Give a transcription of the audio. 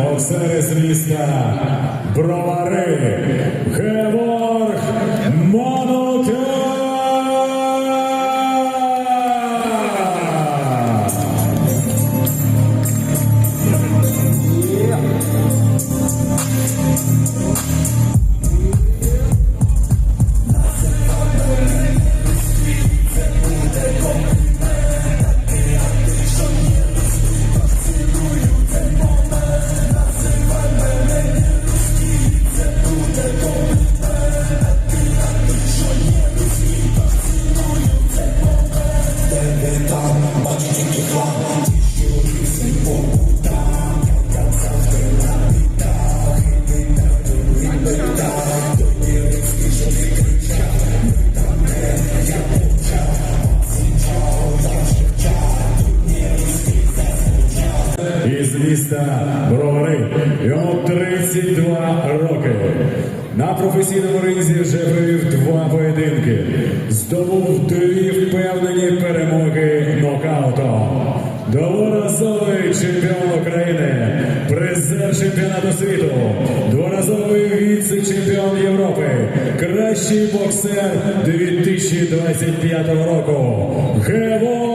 боксер з міста Бровари, із міста Бровари. Йому 32 роки. На професійному ринзі вже провів два поєдинки. Здобув дві впевнені перемоги нокаутом. Дворазовий чемпіон України, призер чемпіонату світу, дворазовий віце-чемпіон Європи, кращий боксер 2025 року. Гево